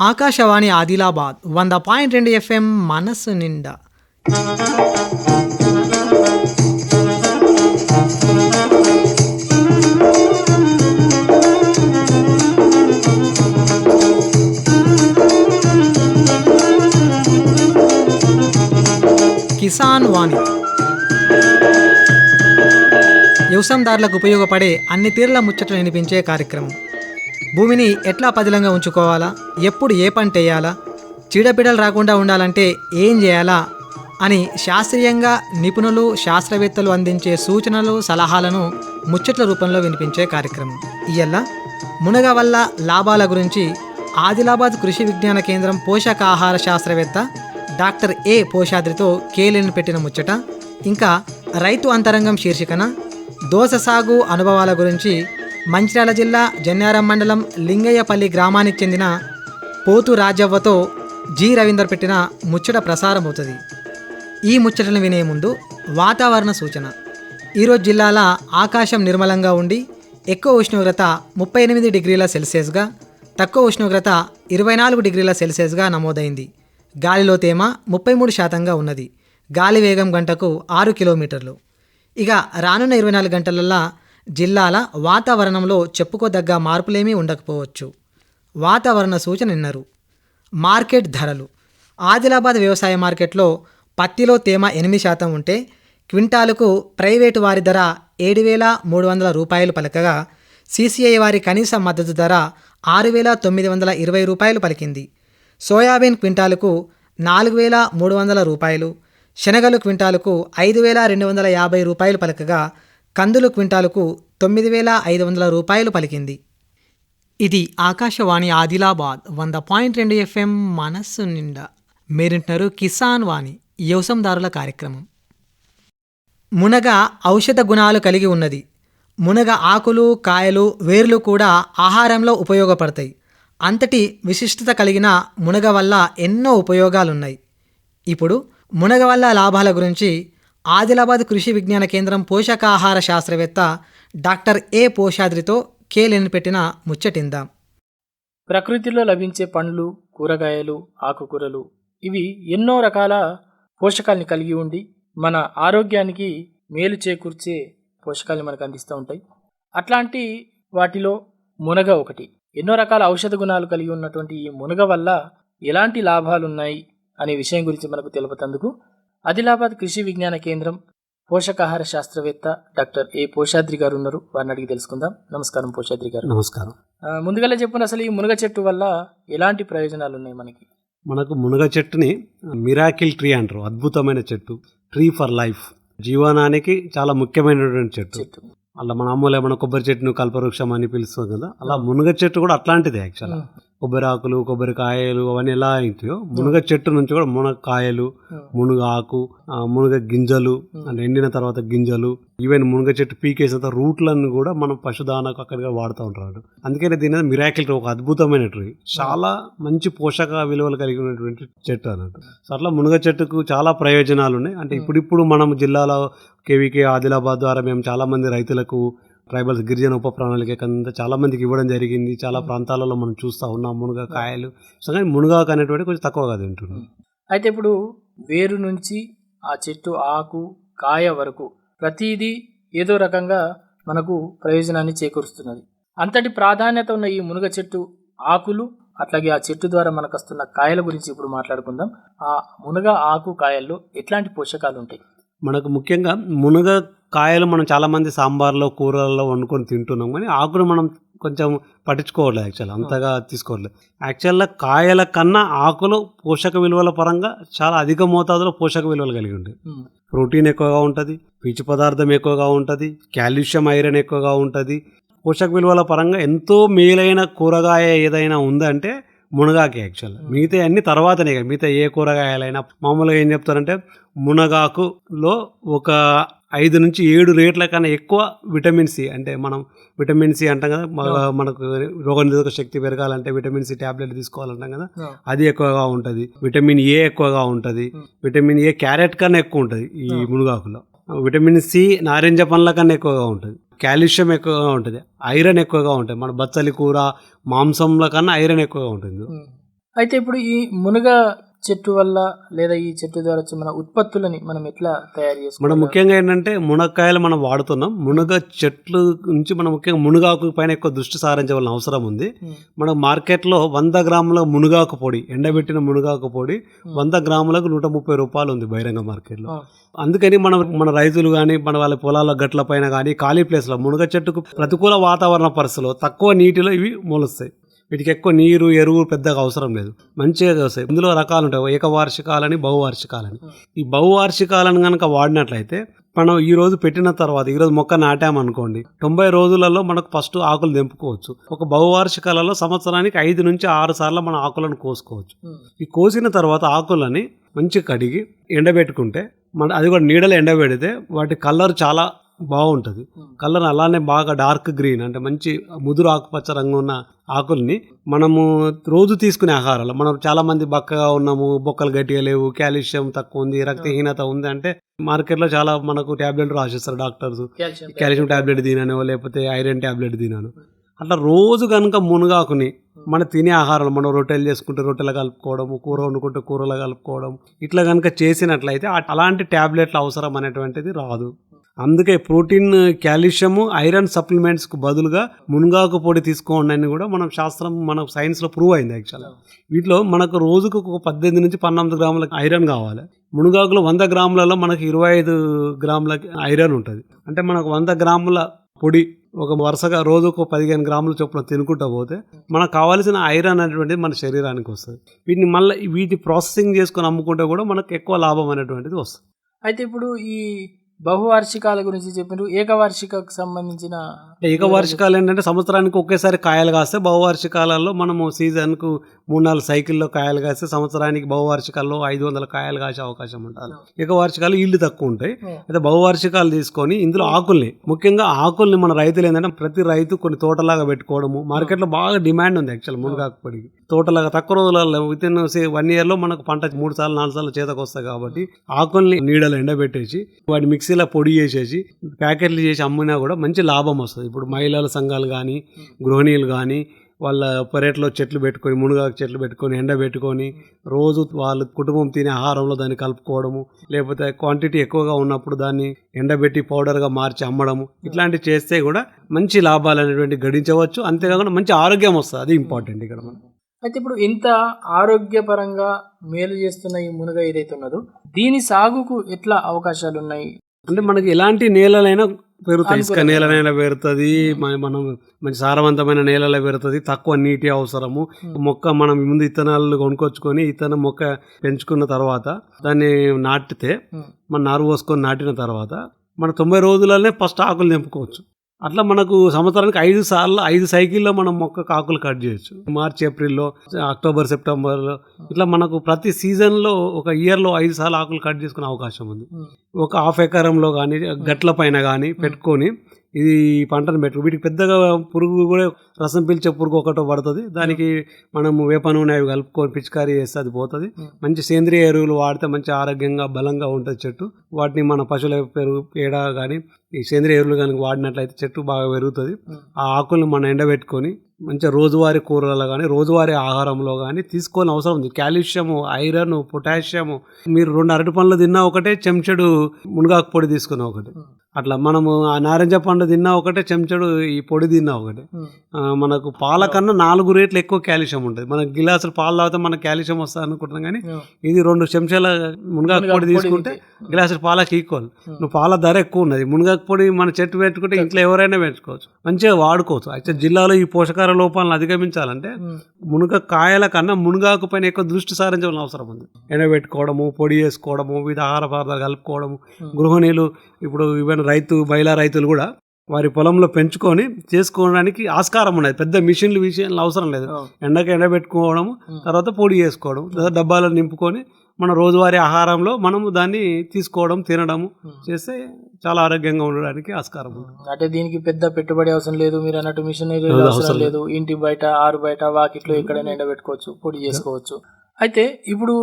ఆకాశవాణి ఆదిలాబాద్ వంద పాయింట్ రెండు ఎఫ్ఎం మనసు నిండా. కిసాన్ వాణి. వ్యవసాయదారులకు ఉపయోగపడే అన్ని తీర్ల ముచ్చట్లు వినిపించే కార్యక్రమం. భూమిని ఎట్లా పదిలంగా ఉంచుకోవాలా? ఎప్పుడు ఏ పంట వేయాలా? చీడపీడలు రాకుండా ఉండాలంటే ఏం చేయాలా? అని శాస్త్రీయంగా నిపుణులు శాస్త్రవేత్తలు అందించే సూచనలు సలహాలను ముచ్చట్ల రూపంలో వినిపించే కార్యక్రమం. ఇయ్యల్ల? మునగ వల్ల లాభాల గురించి ఆదిలాబాద్ కృషి విజ్ఞాన కేంద్రం పోషకాహార శాస్త్రవేత్త డాక్టర్ ఏ పోషాద్రితో కేలిని పెట్టిన ముచ్చట ఇంకా రైతు అంతరంగం శీర్షికన దోస సాగు అనుభవాల గురించి మంచిర్యాల జిల్లా జన్నారం మండలం లింగయ్యపల్లి గ్రామానికి చెందిన పోతు రాజవ్వతో జి రవీందర్ పెట్టిన ముచ్చట ప్రసారం అవుతుంది. ఈ ముచ్చటను వినే ముందు వాతావరణ సూచన. ఈరోజు జిల్లాల ఆకాశం నిర్మలంగా ఉండి ఎక్కువ ఉష్ణోగ్రత ముప్పై ఎనిమిది డిగ్రీల సెల్సియస్గా తక్కువ ఉష్ణోగ్రత ఇరవై నాలుగు డిగ్రీల సెల్సియస్గా నమోదైంది. గాలిలో తేమ ముప్పై మూడు శాతంగా ఉన్నది. గాలి వేగం గంటకు ఆరు కిలోమీటర్లు. ఇక రానున్న ఇరవై నాలుగు గంటలల్లా జిల్లాల వాతావరణంలో చెప్పుకోదగ్గ మార్పులేమీ ఉండకపోవచ్చు. వాతావరణ సూచన విన్నారు మార్కెట్ ధరలు. ఆదిలాబాద్ వ్యవసాయ మార్కెట్లో పత్తిలో తేమ ఎనిమిది శాతం ఉంటే క్వింటాలుకు ప్రైవేటు వారి ధర ఏడు వేల మూడు వందల రూపాయలు పలకగా సీసీఐ వారి కనీస మద్దతు ధర ఆరు వేల తొమ్మిది వందల ఇరవై రూపాయలు పలికింది. సోయాబీన్ క్వింటాలుకు నాలుగు వేల మూడు వందల రూపాయలు శనగలు క్వింటాలుకు ఐదు వేల రెండు వందల యాభై రూపాయలు పలకగా కందులు క్వింటాలుకు తొమ్మిది వేల ఐదు వందల రూపాయలు పలికింది. ఇది ఆకాశవాణి ఆదిలాబాద్ వంద పాయింట్ రెండు ఎఫ్ఎం మనస్సు నిండా. మీరింటున్నారు కిసాన్ వాణి వ్యవసందారుల కార్యక్రమం. మునగ ఔషధ గుణాలు కలిగి ఉన్నది. మునగ ఆకులు కాయలు వేర్లు కూడా ఆహారంలో ఉపయోగపడతాయి. అంతటి విశిష్టత కలిగిన మునగ వల్ల ఎన్నో ఉపయోగాలున్నాయి. ఇప్పుడు మునగ వల్ల లాభాల గురించి ఆదిలాబాద్ కృషి విజ్ఞాన కేంద్రం పోషకాహార శాస్త్రవేత్త డాక్టర్ ఏ పోషాద్రితో కేలెని పెట్టిన ముచ్చటిందాం. ప్రకృతిలో లభించే పండ్లు కూరగాయలు ఆకుకూరలు ఇవి ఎన్నో రకాల పోషకాల్ని కలిగి ఉండి మన ఆరోగ్యానికి మేలు చేకూర్చే పోషకాల్ని మనకు అందిస్తూ ఉంటాయి. అట్లాంటి వాటిలో మునగ ఒకటి. ఎన్నో రకాల ఔషధ గుణాలు కలిగి ఉన్నటువంటి ఈ మునగ వల్ల ఎలాంటి లాభాలు ఉన్నాయి అనే విషయం గురించి మనకు తెలుపుతందుకు ఆదిలాబాద్ కృషి విజ్ఞాన కేంద్రం పోషకాహార శాస్త్రవేత్త డాక్టర్ ఏ పోషాద్రి గారు ఉన్నారు వారిని అడిగి తెలుసుకుందాం. నమస్కారం పోషాద్రి గారు. నమస్కారం. ఆ, ముందుగానే చెప్పండి అసలు ఈ మునగ చెట్టు వల్ల ఎలాంటి ప్రయోజనాలు ఉన్నాయి మనకి? మనకు మునగ చెట్టుని మిరాకిల్ ట్రీ అంటారు. అద్భుతమైన చెట్టు. Tree for life. జీవనానికి చాలా ముఖ్యమైనటువంటి చెట్టు. చెట్టు. అలా మన అమ్మలో ఏమైనా కొబ్బరి చెట్టును కల్పవృక్షం అని పిలుస్తాం కదా అలా మునగ చెట్టు కూడా అట్లాంటిదే యాక్చువల్ ఉమ్, కొబ్బరి ఆకులు కొబ్బరికాయలు అవన్నీ ఎలా అవుతాయో మునగ చెట్టు నుంచి కూడా మునగకాయలు మునుగ ఆకు మునగ గింజలు అంటే ఎండిన తర్వాత గింజలు ఈవెన్ మునగ చెట్టు పీకేసిన తర్వాత రూట్లను కూడా మనం పశుదానకు అక్కడిగా వాడుతూ ఉంటారు. అందుకనే దీని మిరాకిల్ ఒక అద్భుతమైన ట్రీ. చాలా మంచి పోషక విలువలు కలిగి ఉన్నటువంటి చెట్టు అన్నట్టు. సో అట్లా మునగ చెట్టుకు చాలా ప్రయోజనాలు ఉన్నాయి. అంటే ఇప్పుడిప్పుడు మనం జిల్లాలో కేవీకే ఆదిలాబాద్ ద్వారా మేము చాలా మంది రైతులకు ట్రైబల్స్ గిరిజన ఉప ప్రణాళిక కింద చాలా మందికి ఇవ్వడం జరిగింది. చాలా ప్రాంతాలలో మనం చూస్తూ ఉన్నాం. మునగ కాయలు. సో కానీ మునగాకు అనేటువంటి కొంచెం తక్కువగా తింటున్నాం అయితే ఇప్పుడు వేరు నుంచి ఆ చెట్టు ఆకు కాయ వరకు ప్రతిదీ ఏదో రకంగా మనకు ప్రయోజనాన్ని చేకూరుస్తున్నది. అంతటి ప్రాధాన్యత ఉన్న ఈ మునగ చెట్టు ఆకులు అట్లాగే ఆ చెట్టు ద్వారా మనకు వస్తున్న కాయల గురించి ఇప్పుడు మాట్లాడుకుందాం. ఆ మునగ ఆకు కాయల్లో ఎట్లాంటి పోషకాలు ఉంటాయి? మనకు ముఖ్యంగా మునగ కాయలు మనం చాలా మంది సాంబార్లో కూరల్లో వండుకొని తింటున్నాం కానీ ఆకును మనం కొంచెం పట్టించుకోవట్లేదు యాక్చువల్ అంతగా తీసుకోవట్లేదు. యాక్చువల్గా కాయల కన్నా ఆకులు పోషక విలువల పరంగా చాలా అధిక మోతాదులో పోషక విలువలు కలిగి ఉంటాయి. ప్రోటీన్ ఎక్కువగా ఉంటుంది పీచు పదార్థం ఎక్కువగా ఉంటుంది కాల్షియం ఐరన్ ఎక్కువగా ఉంటుంది. పోషక విలువల పరంగా ఎంతో మేలైన కూరగాయ ఏదైనా ఉందంటే మునగాకి యాక్చువల్. మిగతా అన్ని తర్వాతనే ఇక మిగతా ఏ కూరగాయలైనా. మామూలుగా ఏం చెప్తారంటే మునగాకులో ఒక ఐదు నుంచి ఏడు రేట్ల కన్నా ఎక్కువ విటమిన్ సి అంటే మనం విటమిన్ సి అంటాం కదా మన- మనకు రోగనిరోధక శక్తి పెరగాలంటే విటమిన్ సి టాబ్లెట్ తీసుకోవాలంటాం కదా అది ఎక్కువగా ఉంటుంది. విటమిన్ ఏ ఎక్కువగా ఉంటుంది. విటమిన్ ఏ క్యారెట్ కన్నా ఎక్కువ ఉంటుంది ఈ మునగాకులో. విటమిన్ సి నారింజ పండ్ల కన్నా ఎక్కువగా ఉంటుంది. కాల్షియం ఎక్కువగా ఉంటుంది. ఐరన్ ఎక్కువగా ఉంటుంది. మన బచ్చలి కూర మాంసంల కన్నా ఐరన్ ఎక్కువగా ఉంటుంది. అయితే ఇప్పుడు ఈ మునగ చెట్టు వల్ల లేదా ఈ చెట్టు ద్వారా వచ్చే మన ఉత్పత్తులని మనం ఎట్లా తయారు మనం చేసుకోవాలి ముఖ్యంగా ఏంటంటే మునక్కాయలు మనం వాడుతున్నాం. మునగ చెట్లు నుంచి మనం ముఖ్యంగా మునగాకు పైన ఎక్కువ దృష్టి సారించవలసిన అవసరం ఉంది. మన మార్కెట్లో వంద గ్రాముల మునగాకు పొడి ఎండబెట్టిన మునగాకు పొడి వంద గ్రాములకు నూట ముప్పై రూపాయలు ఉంది బహిరంగ మార్కెట్లో. అందుకని మనం మన రైతులు కానీ మన వాళ్ళ పొలాల గట్ల పైన కానీ ఖాళీ ప్లేస్లో మునగ చెట్టుకు ప్రతికూల వాతావరణ పరిస్థితుల్లో తక్కువ నీటిలో ఇవి మొలుస్తాయి. వీటికి ఎక్కువ నీరు ఎరువు పెద్దగా అవసరం లేదు. మంచిగా వస్తాయి ఇందులో రకాలు ఉంటాయి. ఏకవార్షికాలని బహువార్షికాలని. ఈ బహువార్షికాలను కనుక వాడినట్లయితే మనం ఈ రోజు పెట్టిన తర్వాత ఈ రోజు మొక్క నాటామనుకోండి తొంభై రోజులలో మనకు ఫస్ట్ ఆకులు తెంపుకోవచ్చు. ఒక బహువార్షికాలలో సంవత్సరానికి ఐదు నుంచి ఆరు సార్లు మన ఆకులను కోసుకోవచ్చు. ఈ కోసిన తర్వాత ఆకులని మంచిగా కడిగి ఎండబెట్టుకుంటే మన అది కూడా నీడలో ఎండబెడితే వాటి కలర్ చాలా బాగుంటుంది. కలర్ అలానే బాగా డార్క్ గ్రీన్ అంటే మంచి ముదురు ఆకుపచ్చ రంగు ఉన్న ఆకుల్ని మనము రోజు తీసుకునే ఆహారాలు. మనం చాలా మంది బక్కగా ఉన్నాము బొక్కలు గట్టిగా లేవు కాల్షియం తక్కువ ఉంది రక్తహీనత ఉంది అంటే మార్కెట్లో చాలా మనకు ట్యాబ్లెట్ రాసిస్తారు డాక్టర్స్. కాల్షియం ట్యాబ్లెట్ తినాను లేకపోతే ఐరన్ ట్యాబ్లెట్ తినాను. అట్లా రోజు కనుక మునగాకుని మన తినే ఆహారాలు మనం రొట్టెలు చేసుకుంటే రొట్టెలు కలుపుకోవడము కూర వండుకుంటే కూరలు కలుపుకోవడం ఇట్లా కనుక చేసినట్లయితే అలాంటి ట్యాబ్లెట్ల అవసరం అనేటువంటిది రాదు. అందుకే ప్రోటీన్ కాల్షియము ఐరన్ సప్లిమెంట్స్కు బదులుగా మునగాకు పొడి తీసుకోండి అని కూడా మనం శాస్త్రం మన సైన్స్లో ప్రూవ్ అయింది యాక్చువల్గా. వీటిలో మనకు రోజుకు ఒక పద్దెనిమిది నుంచి పన్నెండు గ్రాముల ఐరన్ కావాలి. మునగాకులో వంద గ్రాములలో మనకి ఇరవై ఐదు గ్రాముల ఐరన్ ఉంటుంది. అంటే మనకు వంద గ్రాముల పొడి ఒక వరుసగా రోజుకు పదిహేను గ్రాముల చొప్పున తినుకుంటా పోతే మనకు కావాల్సిన ఐరన్ అనేటువంటిది మన శరీరానికి వస్తుంది. వీటిని మళ్ళీ వీటి ప్రాసెసింగ్ చేసుకొని అమ్ముకుంటే కూడా మనకు ఎక్కువ లాభం అనేటువంటిది వస్తుంది. అయితే ఇప్పుడు ఈ బహువార్షికాల గురించి చెప్పినారు. ఏకవార్షికకు సంబంధించిన ఏకవార్షికాలు ఏంటంటే సంవత్సరానికి ఒకేసారి కాయలు కాస్తే బహువార్షికాలలో మనము సీజన్కు మూడు నాలుగు సైకిల్లో కాయలు కాస్తే సంవత్సరానికి బహువార్షికాల్లో ఐదు వందల కాయలు కాసే అవకాశం ఉంటుంది. ఏకవార్షికాలు ఇల్లు తక్కువ ఉంటాయి. అయితే బహువార్షికాలు తీసుకొని ఇందులో ఆకుల్ని ముఖ్యంగా ఆకుల్ని మన రైతులు ఏంటంటే ప్రతి రైతు కొన్ని తోటలాగా పెట్టుకోవడము మార్కెట్లో బాగా డిమాండ్ ఉంది యాక్చువల్ మునగాకు పొడికి. తోటలాగా తక్కువ రోజులలో విత్ ఇన్ వన్ ఇయర్లో మనకు పంట మూడు సార్లు నాలుగు సార్లు చేతకు వస్తాయి కాబట్టి ఆకుల్ని నీడలో ఎండబెట్టేసి వాటి మిక్సీలో పొడి చేసేసి ప్యాకెట్లు చేసి అమ్మినా కూడా మంచి లాభం వస్తుంది. ఇప్పుడు మహిళల సంఘాలు కానీ గృహిణీలు కానీ వాళ్ళ పెరట్లో చెట్లు పెట్టుకొని మునగాకు చెట్లు పెట్టుకొని ఎండబెట్టుకొని రోజు వాళ్ళ కుటుంబం తినే ఆహారంలో దాన్ని కలుపుకోవడము లేకపోతే క్వాంటిటీ ఎక్కువగా ఉన్నప్పుడు దాన్ని ఎండబెట్టి పౌడర్గా మార్చి అమ్మడము ఇట్లాంటివి చేస్తే కూడా మంచి లాభాలు అనేటువంటి గడించవచ్చు. అంతేకాకుండా మంచి ఆరోగ్యం వస్తుంది. అది ఇంపార్టెంట్ ఇక్కడ మనం. అయితే ఇప్పుడు ఇంత ఆరోగ్యపరంగా మేలు చేస్తున్న ఈ మునగ ఏదైతే ఉన్నదో దీని సాగుకు ఎట్లా అవకాశాలు ఉన్నాయి అంటే మనకి ఎలాంటి నేలలైనా పెరుగుతాయి. ఇసుక. నేలనైనా పెరుగుతుంది మనం మంచి సారవంతమైన నేలలో పెరుగుతుంది తక్కువ నీటి అవసరము. మొక్క మనం ముందు ఇత్తనాలు కొనుక్కొచ్చుకొని ఇత్తనం మొక్క పెంచుకున్న తర్వాత దాన్ని నాటితే మన నారు పోసుకొని నాటిన తర్వాత మన తొంభై రోజులనే ఫస్ట్ ఆకులు తెంపుకోవచ్చు. అట్లా మనకు సంవత్సరానికి ఐదు సార్లు ఐదు సైకిల్లో మనం మొక్క ఆకులు కట్ చేయొచ్చు. మార్చి ఏప్రిల్లో అక్టోబర్ సెప్టెంబర్లో ఇట్లా మనకు ప్రతి సీజన్లో ఒక ఇయర్లో ఐదు సార్లు ఆకులు కట్ చేసుకునే అవకాశం ఉంది. ఒక హాఫ్ ఎకరంలో కానీ గట్ల పైన కానీ పెట్టుకొని ఇది ఈ పంటను పెట్టు వీటికి పెద్దగా పురుగు కూడా రసం పీల్చే పురుగు ఒకటో పడుతుంది. దానికి మనము వేప నూనె అవి కలుపుకొని పిచికారీ చేస్తే అది పోతుంది. మంచి సేంద్రియ ఎరువులు వాడితే మంచి ఆరోగ్యంగా బలంగా ఉంటుంది చెట్టు. వాటిని మన పశువుల పెరుగు పేడ కానీ ఈ సేంద్రియ ఎరువులు కానీ వాడినట్లయితే చెట్టు బాగా పెరుగుతుంది. ఆ ఆకుల్ని మనం ఎండబెట్టుకొని మంచిగా రోజువారీ కూరలలో కానీ రోజువారీ ఆహారంలో కానీ తీసుకోని అవసరం ఉంది. కాల్షియము ఐరన్ పొటాషియము మీరు రెండు అరటి పండ్లు తిన్నా ఒకటే చెంచడు మునగాకు పొడి తీసుకున్నా ఒకటి. అట్లా మనము ఆ నారింజ పండు తిన్నా ఒకటే చెంచడు ఈ పొడి తిన్నా ఒకటే. మనకు పాల కన్నా నాలుగు రేట్లు ఎక్కువ కాల్షియం ఉంటుంది. మనకు గిలాసులు పాలు తాగితే మనకు కాల్షియం వస్తుంది అనుకుంటున్నాం కానీ ఇది రెండు చెంచాల మునగాకు పొడి తీసుకుంటే. గ్లాసులు పాలకి ఈక్వల్. నువ్వు పాల ధర ఎక్కువ ఉన్నది. మునగాకు పొడి మన చెట్టు పెట్టుకుంటే ఇంట్లో ఎవరైనా పెంచుకోవచ్చు. మంచిగా వాడుకోవచ్చు. అయితే జిల్లాలో ఈ పోషకాల లోపాలను అధిగమించాలంటే మునగ కాయల కన్నా మునగాకు పైన ఎక్కువ దృష్టి సారించవలసిన అవసరం ఉంది. ఎండబెట్టుకోవడము పొడి చేసుకోవడము వివిధ ఆహార పదార్థాలు కలుపుకోవడము. గృహిణీలు ఇప్పుడు ఈవెన్ రైతు మహిళా రైతులు కూడా వారి పొలంలో పెంచుకొని చేసుకోవడానికి ఆస్కారం ఉన్నది. పెద్ద మిషన్లు విషయాలు అవసరం లేదు. ఎండకు ఎండబెట్టుకోవడము ఉమ్. తర్వాత పొడి చేసుకోవడం లేదా డబ్బాలో నింపుకొని మన రోజువారీ ఆహారంలో మనము దాన్ని తీసుకోవడం తినడము ఉమ్. చేస్తే చాలా ఆరోగ్యంగా ఉండడానికి ఆస్కారం అంటే దీనికి పెద్ద పెట్టుబడి అవసరం లేదు. మీరు అన్నట్టు అవసరం అవసరం లేదు. ఇంటి బయట ఆరు బయట వాకిట్లో ఎక్కడైనా ఎండబెట్టుకోవచ్చు పొడి చేసుకోవచ్చు. అయితే ఇప్పుడు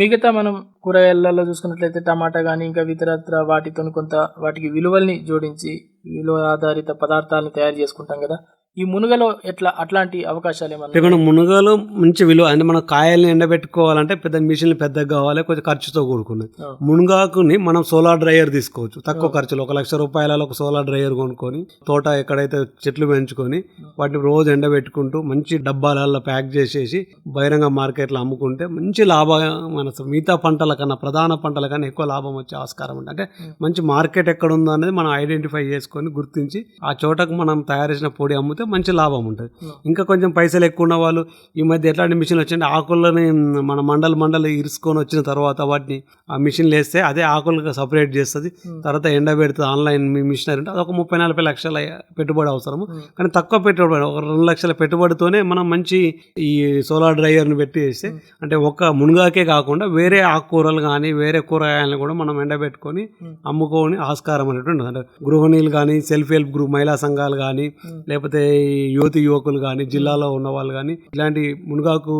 మిగతా మనం కూరగాయలలో చూసుకున్నట్లయితే టమాటా కానీ ఇంకా ఇతరత్ర వాటితో కొంత వాటికి విలువల్ని జోడించి విలువ ఆధారిత పదార్థాలను తయారు చేసుకుంటాం కదా. ఈ మునుగలో ఎట్లా అట్లాంటి అవకాశాలు ఏమన్నా మనం మునగలు మంచి విలువ అంటే మనం కాయల్ని ఎండబెట్టుకోవాలంటే పెద్ద మిషన్లు పెద్దగా కావాలి కొంచెం ఖర్చుతో కూడుకున్నది. మునగాకుని మనం సోలార్ డ్రైయర్ తీసుకోవచ్చు తక్కువ ఖర్చులో ఒక లక్ష రూపాయలలో ఒక సోలార్ డ్రైయర్ కొనుక్కొని తోట ఎక్కడైతే చెట్లు పెంచుకొని వాటిని రోజు ఎండబెట్టుకుంటూ మంచి డబ్బాలలో ప్యాక్ చేసేసి బహిరంగ మార్కెట్లో అమ్ముకుంటే మంచి లాభం మన మిగతా పంటల కన్నా ప్రధాన పంటల కన్నా ఎక్కువ లాభం వచ్చే ఆస్కారం ఉంటుంది అంటే మంచి మార్కెట్ ఎక్కడ ఉందో అనేది మనం ఐడెంటిఫై చేసుకొని గుర్తించి ఆ చోటకు మనం తయారు చేసిన పొడి అమ్మితే మంచి లాభం ఉంటుంది. ఇంకా కొంచెం పైసలు ఎక్కువ ఉన్న వాళ్ళు ఈ మధ్య ఎట్లాంటి మిషన్లు వచ్చింటే ఆకులని మన మండలి మండలి ఇరుసుకొని వచ్చిన తర్వాత వాటిని ఆ మిషన్లు వేస్తే అదే ఆకులుగా సపరేట్ చేస్తుంది. తర్వాత ఎండబెడుతుంది ఆన్లైన్ మిషనరీ అంటే అదొక ముప్పై నలభై లక్షల పెట్టుబడి అవసరము. కానీ తక్కువ పెట్టుబడి ఒక రెండు లక్షల పెట్టుబడితోనే మనం మంచి ఈ సోలార్ డ్రైయర్ని పెట్టి వేస్తే అంటే ఒక మునగాకే కాకుండా వేరే ఆకుకూరలు కానీ వేరే కూరగాయలను కూడా మనం ఎండబెట్టుకొని అమ్ముకొని ఆస్కారం అనేటువంటి. అంటే గృహిణీలు కానీ సెల్ఫ్ హెల్ప్ గ్రూప్ మహిళా సంఘాలు కానీ లేకపోతే యువతి యువకులు కానీ జిల్లాలో ఉన్న వాళ్ళు కానీ ఇలాంటి మునగాకు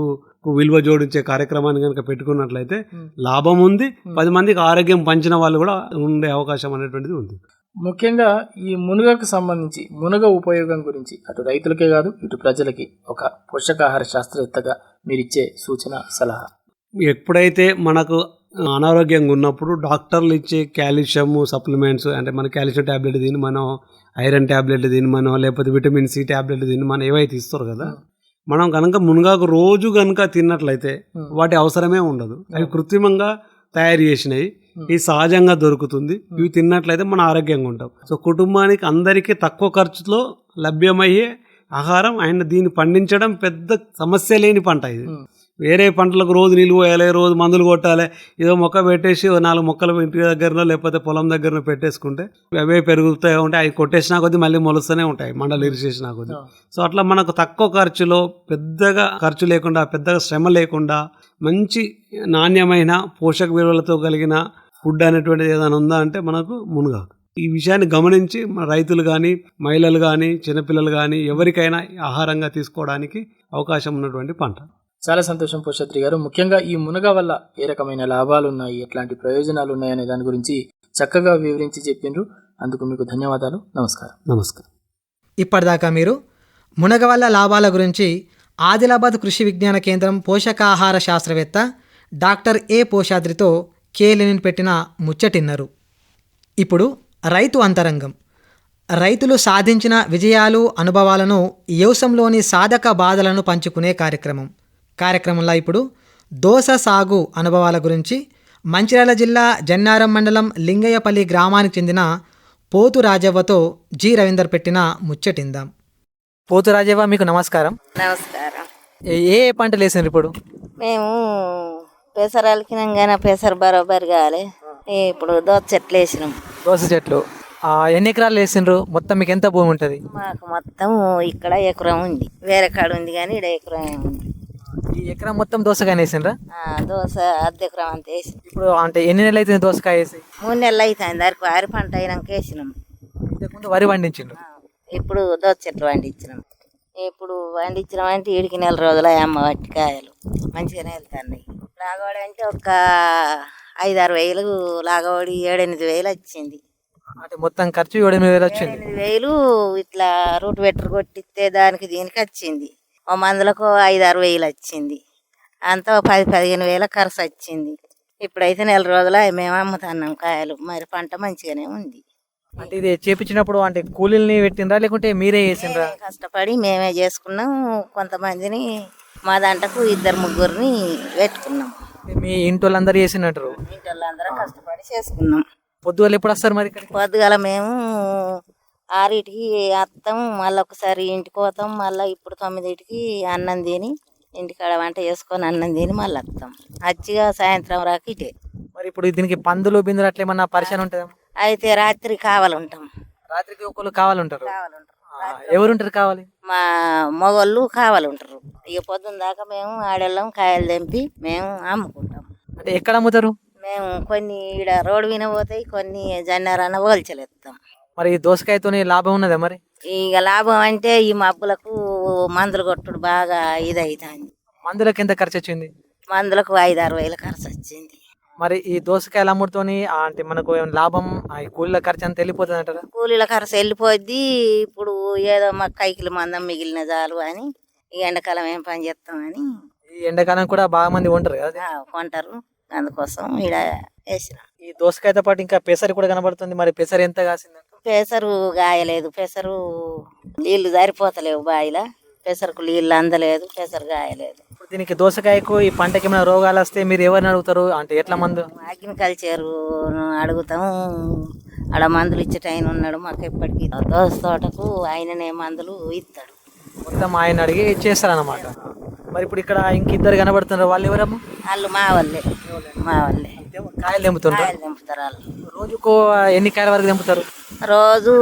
విలువ జోడించే కార్యక్రమాన్ని కనుక పెట్టుకున్నట్లయితే లాభం ఉంది. పది మందికి ఆరోగ్యం పంచిన వాళ్ళు కూడా ఉండే అవకాశం అనేటువంటిది ఉంది. ముఖ్యంగా ఈ మునుగకు సంబంధించి మునగ ఉపయోగం గురించి అటు రైతులకే కాదు ఇటు ప్రజలకి ఒక పోషకాహార శాస్త్రవేత్తగా మీరు ఇచ్చే సూచన సలహా. ఎప్పుడైతే మనకు అనారోగ్యంగా ఉన్నప్పుడు డాక్టర్లు ఇచ్చే కాల్షియం సప్లిమెంట్స్ అంటే మన కాల్షియం ట్యాబ్లెట్ తిని మనం ఐరన్ ట్యాబ్లెట్ తిని మనం లేకపోతే విటమిన్ సి ట్యాబ్లెట్ తిని మనం ఏవైతే ఇస్తారు కదా మనం కనుక మునగాకు రోజు కనుక తిన్నట్లయితే వాటి అవసరమే ఉండదు. అవి కృత్రిమంగా తయారు చేసినవి. ఇవి సహజంగా దొరుకుతుంది. ఇవి తిన్నట్లయితే మనం ఆరోగ్యంగా ఉంటాం. సో కుటుంబానికి అందరికీ తక్కువ ఖర్చులో లభ్యమయ్యే ఆహారం ఆయన దీన్ని పండించడం పెద్ద సమస్య లేని పంట ఇది. వేరే పంటలకు రోజు నీళ్ళు పోయాలి రోజు మందులు కొట్టాలి ఏదో మొక్క పెట్టేసి నాలుగు మొక్కలు ఇంటి దగ్గరనో లేకపోతే పొలం దగ్గరనో పెట్టేసుకుంటే అవే పెరుగుతూ ఉంటాయి. అవి కొట్టేసినా కొద్దీ మళ్ళీ మొలుస్తూనే ఉంటాయి మండలు ఇరిచేసినా కొద్దీ. సో అట్లా మనకు తక్కువ ఖర్చులో పెద్దగా ఖర్చు లేకుండా పెద్దగా శ్రమ లేకుండా మంచి నాణ్యమైన పోషక విలువలతో కలిగిన ఫుడ్ అనేటువంటిది ఏదైనా ఉందా అంటే మనకు మునగాకు ఈ విషయాన్ని గమనించి మన రైతులు కానీ మహిళలు కానీ చిన్నపిల్లలు కానీ ఎవరికైనా ఆహారంగా తీసుకోవడానికి అవకాశం ఉన్నటువంటి పంట. చాలా సంతోషం పోషత్రి గారు. ముఖ్యంగా ఈ మునగ వల్ల ఏ రకమైన లాభాలు ఉన్నాయి ఎట్లాంటి ప్రయోజనాలు ఉన్నాయి అనే దాని గురించి చక్కగా వివరించి చెప్పిండ్రు. అందుకు మీకు ధన్యవాదాలు. నమస్కారం. నమస్కారం. ఇప్పటిదాకా మీరు మునగ వల్ల లాభాల గురించి ఆదిలాబాద్ కృషి విజ్ఞాన కేంద్రం పోషకాహార శాస్త్రవేత్త డాక్టర్ ఏ పోషాద్రితో కేలెనిన్ పెట్టిన ముచ్చటిన్నారు. ఇప్పుడు రైతు అంతరంగం. రైతులు సాధించిన విజయాలు అనుభవాలను వ్యవసంలోని సాధక బాధలను పంచుకునే కార్యక్రమం. కార్యక్రమంలో ఇప్పుడు దోస సాగు అనుభవాల గురించి మంచిర్యాల జిల్లా జన్నారం మండలం లింగయ్యపల్లి గ్రామానికి చెందిన పోతు రాజవ్వతో జి రవీందర్ పెట్టిన ముచ్చటిందాం. పోతు రాజవ్వ మీకు నమస్కారం. నమస్కారం. ఏ ఏ పంటలు వేసినారు ఇప్పుడు? మేము పెసర అలికినాం కానీ ఆ పెసర బరోబర్ కావాలి ఇప్పుడు దోత చెట్లు వేసినాం. దోస చెట్లు. ఎన్ని ఎకరాలు వేసిండ్రు మొత్తం మీకు ఎంత భూమి ఉంటుంది? మాకు మొత్తం ఇక్కడ ఎకరం ఉంది. వేరే కాడ ఉంది కానీ ఇక్కడ ఎకరం ఉంది. ఈ ఎకరం మొత్తం దోసకాయ వేసిండ్రా? దోస అర్ధ ఎకరం అంత వేసి ఇప్పుడు అంటే ఎన్ని నెలలు అవుతుంది దోసకాయ వేసి? మూడు నెలలు అవుతుంది దానికి వారి పంట అయినాక వేసినాం. ఇంతకుముందు వరి పండించిండ్రు. ఇప్పుడు దోత చెట్లు పండించినాం. ఇప్పుడు పండించినాం అంటే ఈడికి నెల రోజులు అమ్మ వట్టి కాయలు మంచిగానే వెళ్తున్నాయి. లాగవాడి అంటే ఒక ఐదారు వేలు లాగవాడి ఏడెనిమిది వేలు వచ్చింది. అంటే మొత్తం ఖర్చు ఏడు ఎనిమిది వేలు వచ్చింది. ఎనిమిది వేలు ఇట్లా రూట్ వెటర్ కొట్టిస్తే దానికి దీనికి వచ్చింది. ఓ మందులకు ఐదు ఆరు వేలు వచ్చింది అంతా పది పదిహేను వేల ఖర్చు వచ్చింది ఇప్పుడైతే నెల రోజుల మేము అమ్ముతున్నాం కాయలు. మరి పంట మంచిగానే ఉంది. అంటే ఇది చేపించినప్పుడు అంటే కూలీల్ని పెట్టిండ్రా లేకుంటే మీరే వేసిండ్రా మేమే కష్టపడి మేమే చేసుకున్నాం. కొంతమందిని మా దాంట్లకు ఇద్దరు ముగ్గురిని పెట్టుకున్నాం. మీ ఇంటి వాళ్ళందరూ చేసినట్టు? ఇంటి వాళ్ళందరం కష్టపడి చేసుకున్నాం. పొద్దుగాల ఎప్పుడు వస్తారు మరి పొద్దుగాల మేము ఆరింటికి వస్తాం మళ్ళీ ఒకసారి ఇంటికి పోతాం మళ్ళీ ఇప్పుడు తొమ్మిదింటికి అన్నం తిని ఇంటికాడ వంట చేసుకొని అన్నం తిని మళ్ళీ వస్తాం అచ్చిగా సాయంత్రం రాక ఇటే. మరి ఇప్పుడు దీనికి పందులు బిందులు అట్లా ఏమన్నా పరిచయం ఉంటుందా? అయితే రాత్రి కావాలంటాం. రాత్రికి ఒకళ్ళు కావాలంటారు? ఎవరుంటారు కావాలి? మా మగోళ్ళు కావాలంటారు. ఇక పొద్దున్న దాకా మేము ఆడెళ్ళం కాయలు తెంపి మేము అమ్ముకుంటాం. అంటే ఎక్కడ అమ్ముతారు? మేము కొన్ని ఈడ రోడ్డు విన పోతాయి కొన్ని జన్నారాన హోల్చేలేస్తాం మరి ఈ దోసకాయతోని లాభం ఉన్నదా మరి? ఇక లాభం అంటే ఈ మబ్బులకు మందులు కొట్టుడు బాగా ఇదవుతుంది మందులకు ఎంత ఖర్చు వచ్చింది మందులకు ఐదు ఆరు వేలు ఖర్చు వచ్చింది మరి ఈ దోసకాయలు అమ్ముడుతోని అంటే మనకు ఏమైనా లాభం ఆ, కూలీల ఖర్చు అంతా వెళ్ళిపోతుంది అంటారా కూలీల ఖర్చు వెళ్ళిపోద్ది. ఇప్పుడు ఏదో మా కైకిలు మందం మిగిలిన చాలు అని ఈ ఎండాకాలం ఏం పని చేస్తామని ఈ ఎండాకాలం కూడా బాగా మంది ఉంటారు కదా ఆ, కొంటారు. అందుకోసం ఈడ వేసిన. ఈ దోసకాయతో పాటు ఇంకా పెసరి కూడా కనబడుతుంది. మరి పెసరి ఎంత కాసిందంట? పెసరు గాయలేదు పెసరు నీళ్ళు సరిపోతలేవు బాయిల. పెసరకు నీళ్ళు అందలేదు పెసరు గాయలేదు ఇప్పుడు దీనికి దోసకాయకు ఈ పంటకి ఏమైనా రోగాలు వస్తే మీరు ఎవరిని అడుగుతారు? అంటే ఎట్లా మందు? అగ్రికల్చర్ అడుగుతాం ఆడ మందులు ఇచ్చే ఆయన ఉన్నాడు మాకు ఎప్పటికీ దోస తోటకు ఆయననే మందులు ఇస్తాడు. మొత్తం ఆయన అడిగి చేస్తారన్నమాట. మరి ఇప్పుడు ఇక్కడ ఇంక ఇద్దరు కనబడుతున్నారు వాళ్ళు ఎవరమ్మా? వాళ్ళు మా వాళ్ళే మా వాళ్ళే. కాయలు తెంపుతున్నారు కాయలు తెంపుతారు వాళ్ళు. రోజుకు ఎన్ని కాయల వరకు తెంపుతారు? రోజు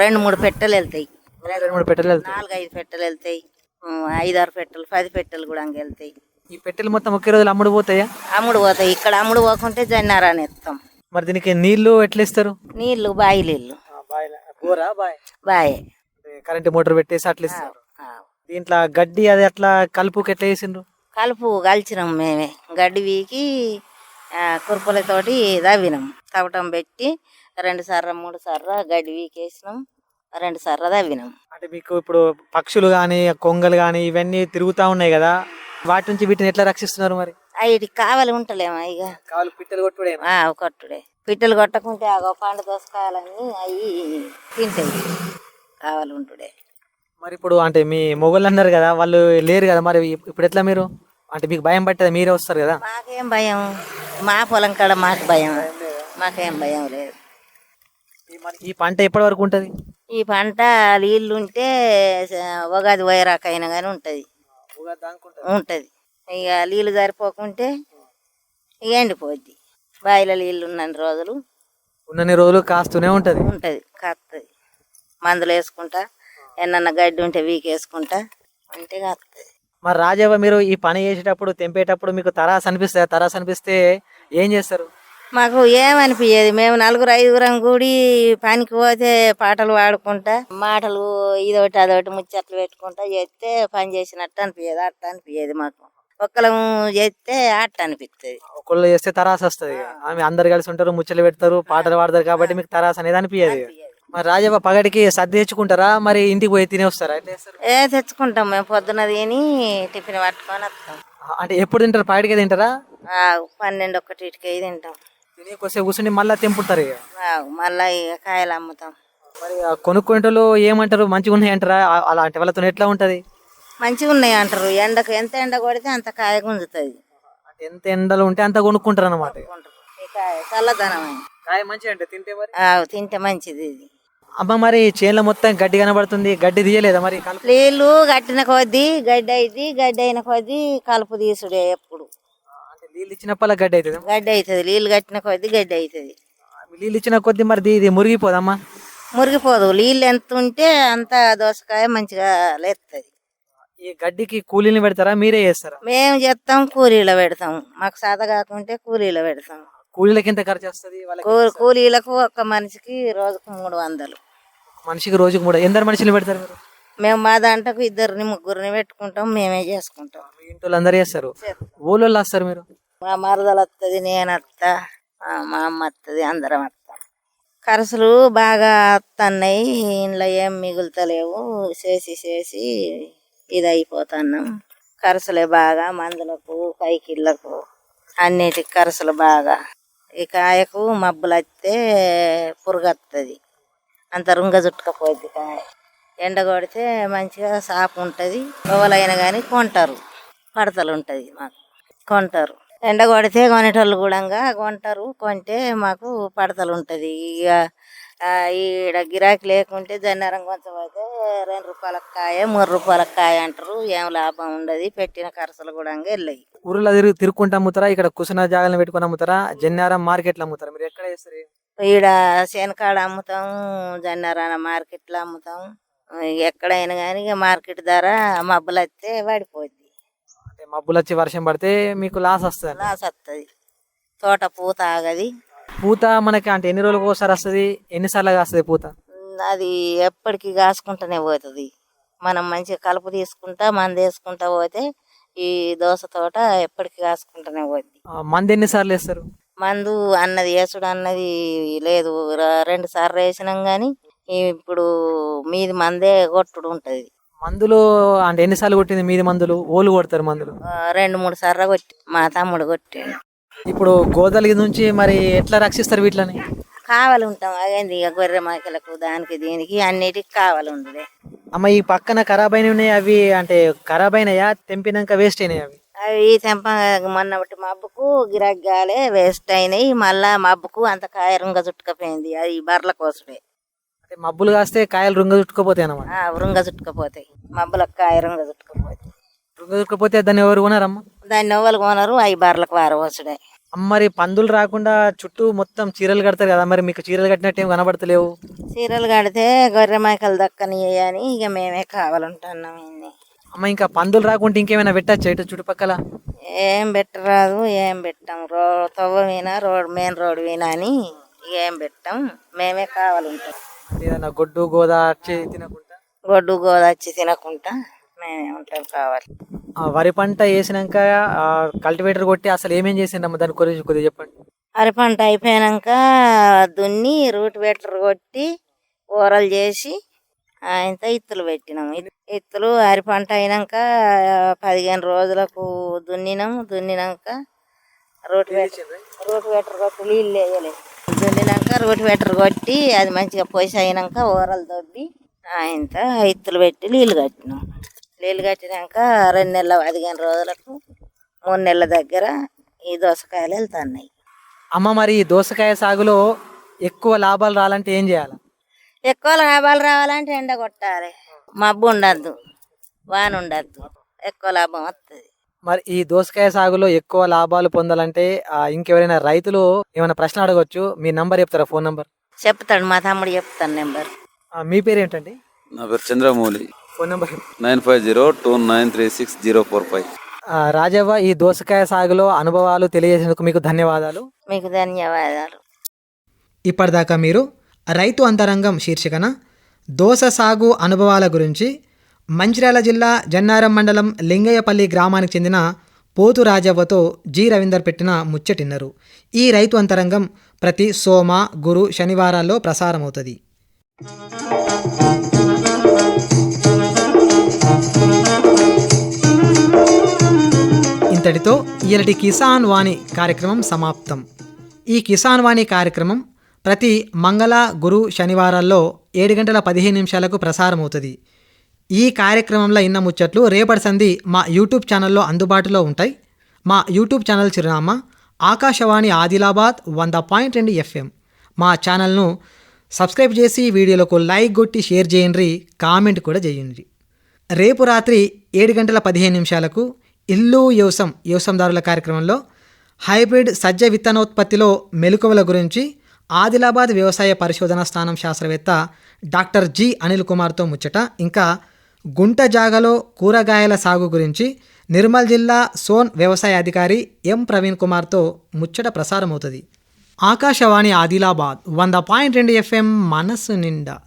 రెండు మూడు పెట్టెలు వెళ్తాయి. రెండు మూడు పెట్టెలు వెళ్తాయి. నాలుగు ఐదు పెట్టెలు వెళ్తాయి. ఉమ్, ఐదారు పెట్టెలు పది పెట్టెలు కూడా అంగ వెళ్తాయి. ఈ పెట్టెలు మొత్తం ఒకే రోజులు అమ్ముడు పోతాయా? అమ్ముడు పోతాయి. ఇక్కడ అమ్ముడు పోకుంటే జన్నారాని ఎత్తాం. మరి దీనికి నీళ్ళు ఎట్లా ఇస్తారు నీళ్ళు బాయి నీళ్ళు బాయ్? బాయే. కరెంట్ మోటార్ పెట్టేసి అట్లా ఇస్తారు. ఆ. దీంట్లో గడ్డి అది అట్లా కలుపుకి ఎట్లా చేసిండ్రు కలుపు కలిచినాం మేమే. గడ్డి వీకి కురుపులతోటి దవ్వినాం తవ్వటం పెట్టి రెండు సర్ర మూడు సర్ర గడ్డి వీకేసినాం. రెండు సర్ర దవ్వినాం అంటే మీకు ఇప్పుడు పక్షులు కానీ కొంగలు కానీ ఇవన్నీ తిరుగుతూ ఉన్నాయి కదా. వాటి నుంచి వీటిని ఎట్లా రక్షిస్తున్నారు మరి? వీటికి కావాలి ఉంటలేమా ఇక కావాలి పిట్టలు కొట్టుడే కొట్టుడే. పిట్టలు కొట్టకుంటే ఆ పండు దోసకాయలన్నీ అవి తింటాయి కావాలి ఉంటుడే. మరి ఇప్పుడు అంటే మీ మొగలు అన్నారు కదా వాళ్ళు లేరు కదా మరి ఇప్పుడు ఎట్లా మీరు? అంటే మీకు భయం పట్టేది మీరే వస్తారు కదా. మాకేం భయం? మా పొలం కాడ మాకు భయం. మాకేం భయం లేదు. ఈ పంట ఎప్పటి వరకు ఉంటుంది? ఈ పంట నీళ్ళు ఉంటే ఉగాది వైరాకైనా కానీ ఉంటుంది. ఉంటుంది. ఇక నీళ్ళు సరిపోకుంటే ఇక ఎండిపోద్ది. బావిలో నీళ్ళు ఉన్న రోజులు ఉన్నన్ని రోజులు కాస్తూనే ఉంటుంది. ఉంటుంది కాస్తుంది మందులు వేసుకుంటా ఎన్నన్నా గడ్డి ఉంటే వీకేసుకుంటా అంటే కాస్తుంది మరి రాజవ్వ మీరు ఈ పని చేసేటప్పుడు తెంపేటప్పుడు మీకు తరాస్ అనిపిస్తుంది? తరాస్ అనిపిస్తే ఏం చేస్తారు? మాకు ఏమనిపించేది మేము నలుగురు ఐదుగురం కూడి పనికి పోతే పాటలు పాడుకుంటా మాటలు ఇదొకటి అదొకటి ముచ్చట్లు పెట్టుకుంటా చేస్తే పని చేసినట్టు అనిపించేది అట్ట అనిపించేది మాకు. ఒక్కలం చేస్తే అట్ట అనిపిస్తుంది ఒకళ్ళు చేస్తే తరాస్ వస్తుంది ఆమె అందరు కలిసి ఉంటారు ముచ్చలు పెడతారు పాటలు పాడతారు కాబట్టి మీకు తరాస్ అనేది అనిపించదు మరి రాజవ్వ పగటికి సర్ది తెచ్చుకుంటారా? మరి ఇంటికి పోయి తినే వస్తారా? ఏ తెచ్చుకుంటాం మేము పొద్దున తిని టిఫిన్ పట్టుకొని వస్తాం. అంటే ఎప్పుడు తింటారు? పగటికే తింటారా? పన్నెండు ఒక్కటికి తింటాం. తిని కొద్దిసేపు కూర్చుని మళ్ళీ తెంపుతారు ఇక. మళ్ళా ఇక కాయలు అమ్ముతాం. మరి ఆ కొనుక్కుంటూ ఏమంటారు? మంచిగా ఉన్నాయి అంటారా ఆ- అలాంటి వాళ్ళతో ఎట్లా ఉంటది? మంచిగా ఉన్నాయి అంటారు. ఎండకు ఎంత ఎండ కొడితే అంత కాయ గుంజుతుంది. అంటే ఎంత ఎండలు ఉంటే అంత కొనుక్కుంటారు అనమాట ఈ కాయ మంచిగా అంటే తింటే మరి? ఆ, తింటే మంచిది ఇది. అమ్మ మరి చేనులో మొత్తం గడ్డి కనబడుతుంది. గడ్డి తీయలేదా మరి? కలుపు నీళ్ళు కట్టిన కొద్దీ గడ్డి అయింది గడ్డి అయిన కొద్దీ కలుపు తీసుడే ఎప్పుడు. నీళ్ళు ఇచ్చినప్పల గడ్డి అవుతుంది గడ్డి అవుతుంది. నీళ్ళు కట్టిన కొద్దీ గడ్డి అవుతుంది. నీళ్ళు ఇచ్చిన కొద్ది మరి ఇది- మురిగిపోదమ్మా. మురిగిపోదు. నీళ్ళు ఎంత ఉంటే అంత దోసకాయ మంచిగా లేస్తుంది ఈ గడ్డికి కూలీని పెడతారా? మీరే చేస్తారా? మేము చేస్తాం కూలీలో పెడతాం. మాకు సాత కాకుంటే కూలీలో పెడతాం. కూలీలకి ఎంత ఖర్చు వస్తుంది? వాళ్ళకి కూలీలకు ఒక్క మనిషికి రోజుకు మూడు వందలు. మనిషికి రోజుకి మూడు ఎందరు మనుషులు పెడతారు మీరు? మేము మా దాంట్లోకి ఇద్దరిని ముగ్గురిని పెట్టుకుంటాం. మేమే చేసుకుంటాం. ఇంట్లో అందరు చేస్తారు. ఊళ్ళో వస్తారు మీరు? మా మరదలు వస్తుంది నేను వస్తా మా అమ్మ వస్తుంది అందరం వస్తాం ఖర్చులు బాగా వస్తున్నాయి ఇంట్లో ఏం మిగులుతలేవు చేసి చేసి ఇది అయిపోతున్నాం ఖర్చులే బాగా మందులకు పైకిళ్ళకు అన్నిటికి ఖర్చులు బాగా. ఈ కాయకు మబ్బులు వస్తే పురుగు అంత రుంగ చుట్టుకపోద్ది కాయ. ఎండ కొడితే మంచిగా సాపు ఉంటుంది ఎవరైనా కానీ కొంటారు. పడతలు ఉంటుంది మాకు. కొంటారు. ఎండ కొడితే కొనేటోళ్ళు కూడా కొంటారు. కొంటే మాకు పడతలు ఉంటుంది. ఇక ఈడ గిరాకీ లేకుంటే జన్నారం కొంచెం అయితే రెండు రూపాయల కాయ మూడు రూపాయల కాయ అంటారు. ఏం లాభం ఉండదు. పెట్టిన ఖర్చులు కూడా వెళ్ళాయి. ఊర్లో తిరుగు తిరుక్కుంటూ అమ్ముతారా? ఇక్కడ కుసిన జాగాలను పెట్టుకొని అమ్ముతారా? జన్నారం మార్కెట్లో అమ్ముతారా? మీరు ఎక్కడ చేస్తారు? ఈడ శనకాడ అమ్ముతాం జన్నారాన మార్కెట్లో అమ్ముతాం. ఎక్కడైనా కానీ మార్కెట్ ధర మబ్బులు వస్తే పడిపోద్ది మబ్బులు వచ్చి వర్షం పడితే మీకు లాస్ వస్తుంది లాస్ వస్తుంది. తోట పూత ఆగది. పూత మనకి అంటే ఎన్ని రోజులకు ఒకసారి వస్తుంది? ఎన్నిసార్లు వస్తుంది పూత? అది ఎప్పటికీ కాసుకుంటూనే పోతుంది. మనం మంచిగా కలుపు తీసుకుంటా మంది వేసుకుంటా పోతే ఈ దోస తోట ఎప్పటికి కాసుకుంటూనే పోద్ది. ఆ, మంది ఎన్నిసార్లు వేస్తారు? మందు అన్నది వేసుడు అన్నది లేదు. రెండు సార్లు వేసినాం కానీ ఇప్పుడు మీది మందే కొట్టుడు ఉంటది. మందులు అంటే ఎన్నిసార్లు కొట్టింది? మీది మందులు? ఓలు కొడతారు మందులు. ఆ, రెండు మూడు సార్లు కొట్టి మా తమ్ముడు కొట్టాడు ఇప్పుడు గోదలి నుంచి మరి ఎట్లా రక్షిస్తారు వీటిని కావాలి ఉంటాం. అదేంది ఇక గొర్రె మేకలకు దానికి దీనికి అన్నిటికి కావాలి ఉండదే అమ్మ ఈ పక్కన ఖరాబ్ అయినవి ఉన్నాయి అవి అంటే ఖరాబ్ అయినాయా తెంపినాక వేస్ట్ అయినాయి అవి? అవి తెంప మొన్నటి మబ్బుకు గిరాకీ గాలే వేస్ట్ అయినాయి. మళ్ళా మబ్బుకు అంత కాయరంగా చుట్టుకపోయింది. అది బర్ల కోసమే. మబ్బులు కాస్తే కాయలు రుంగ చుట్టుకుపోతాయి అన్నమాట. వృంగ చుట్టుకుపోతాయి. మబ్బులకు కాయరంగా చుట్టుకుపోతాయి. రుంగ చుట్టుకుపోతే దాన్ని ఎవరు కొనారమ్మ? దాన్ని నవ్వలు కొనరు అవి బర్లకు వారవచ్చుడే మరి పందులు రాకుండా చుట్టూ మొత్తం చీరలు కడతారు కదా మరి మీకు చీరలు కట్టినట్టు ఏం కనబడతలేవు? చీరలు కడితే గొర్రె మేకలు దక్కని అని ఇక మేమే కావాలంటున్నాం ఇన్ని. అమ్మ ఇంకా పందులు రాకుంటే ఇంకేమైనా పెట్టచ్చా ఇటు చుట్టుపక్కల? ఏం పెట్టరాదు ఏం పెట్టాం. రో తవ్వ వినా రోడ్ మెయిన్ రోడ్ వినా అని ఇక ఏం పెట్టాం. మేమే కావాలంటాం ఏదైనా గొడ్డు గోదా వచ్చి తినకుండా గొడ్డు గోదచ్చి తినకుండా మేమే ఉంటాం కావాలి. ఆ వరి పంట వేసినాక కల్టివేటర్ కొట్టి అసలు ఏమేం చేసిండమ్మ దాని గురించి కొద్దిగా చెప్పండి. అరి పంట అయిపోయాక దున్ని రూట్ బెటర్ కొట్టి ఊరలు చేసి ఆయనతో ఇత్తులు పెట్టినాం. ఇత్- ఇత్తులు అరి పంట అయినాక పదిహేను రోజులకు దున్నినాం. దున్నినాక రూట్ బెటర్ రూట్ బెటర్ కొట్టి నీళ్ళు వేయలేదు. దున్నినాక రూట్ బెటర్ కొట్టి అది మంచిగా పొసి అయినాక ఊరలు దొబ్బి ఆయనతో ఇత్తులు పెట్టి నీళ్ళు కట్టినాం. నీళ్ళు కట్టినాక రెండు నెలల పదిహేను రోజులకు మూడు నెలల దగ్గర ఈ దోసకాయలు వెళ్తున్నాయి. అమ్మ మరి ఈ దోసకాయ సాగులో ఎక్కువ లాభాలు రావాలంటే ఏం చేయాలి? ఎక్కువ లాభాలు రావాలంటే ఎండ కొట్టాలి. మబ్బు ఉండద్దు వాన ఉండద్దు. ఎక్కువ లాభం వస్తుంది మరి ఈ దోసకాయ సాగులో ఎక్కువ లాభాలు పొందాలంటే ఇంకెవరైనా రైతులు ఏమైనా ప్రశ్న అడగవచ్చు మీ నంబర్ చెప్తారా? Phone number? చెప్తాడు మా తమ్ముడు చెప్తాను నెంబర్. ఆ, మీ పేరు ఏంటండి నా పేరు Chandramouli. Phone number nine five zero two nine three six zero four five. Rajavva ఈ దోసకాయ సాగులో అనుభవాలు తెలియజేసేందుకు మీకు ధన్యవాదాలు. మీకు ధన్యవాదాలు. ఇప్పటిదాకా మీరు రైతు అంతరంగం శీర్షికన దోస సాగు అనుభవాల గురించి మంచిర్యాల జిల్లా జన్నారం మండలం లింగయ్యపల్లి గ్రామానికి చెందిన పోతు రాజవ్వతో జి. రవీందర్ పెట్టిన ముచ్చటిన్నరు. ఈ రైతు అంతరంగం ప్రతి సోమ గురు శనివారాల్లో ప్రసారమవుతుంది. ఇంతటితో ఇలాంటి కిసాన్ వాణి కార్యక్రమం సమాప్తం. ఈ కిసాన్ వాణి కార్యక్రమం ప్రతి మంగళ గురు శనివారాల్లో ఏడు గంటల పదిహేను నిమిషాలకు ప్రసారమవుతుంది. ఈ కార్యక్రమంలో ఇన్న ముచ్చట్లు రేపటి సంధి మా యూట్యూబ్ ఛానల్లో అందుబాటులో ఉంటాయి. మా యూట్యూబ్ ఛానల్ చిరునామా ఆకాశవాణి ఆదిలాబాద్ వంద పాయింట్ రెండు ఎఫ్ఎం. మా ఛానల్ను సబ్స్క్రైబ్ చేసి వీడియోలకు లైక్ కొట్టి షేర్ చేయండి కామెంట్ కూడా చేయండి. రేపు రాత్రి ఏడు గంటల పదిహేను నిమిషాలకు ఇల్లు యోసం యోసందారుల కార్యక్రమంలో హైబ్రిడ్ సజ్జ విత్తనోత్పత్తిలో మెలకువల గురించి ఆదిలాబాద్ వ్యవసాయ పరిశోధన స్థానం శాస్త్రవేత్త డాక్టర్ జి అనిల్ కుమార్తో ముచ్చట. ఇంకా గుంట జాగలో కూరగాయల సాగు గురించి నిర్మల్ జిల్లా సోన్ వ్యవసాయ అధికారి ఎం ప్రవీణ్ కుమార్తో ముచ్చట ప్రసారమవుతుంది. ఆకాశవాణి ఆదిలాబాద్ వంద పాయింట్ రెండు ఎఫ్ఎం మనస్సు నిండా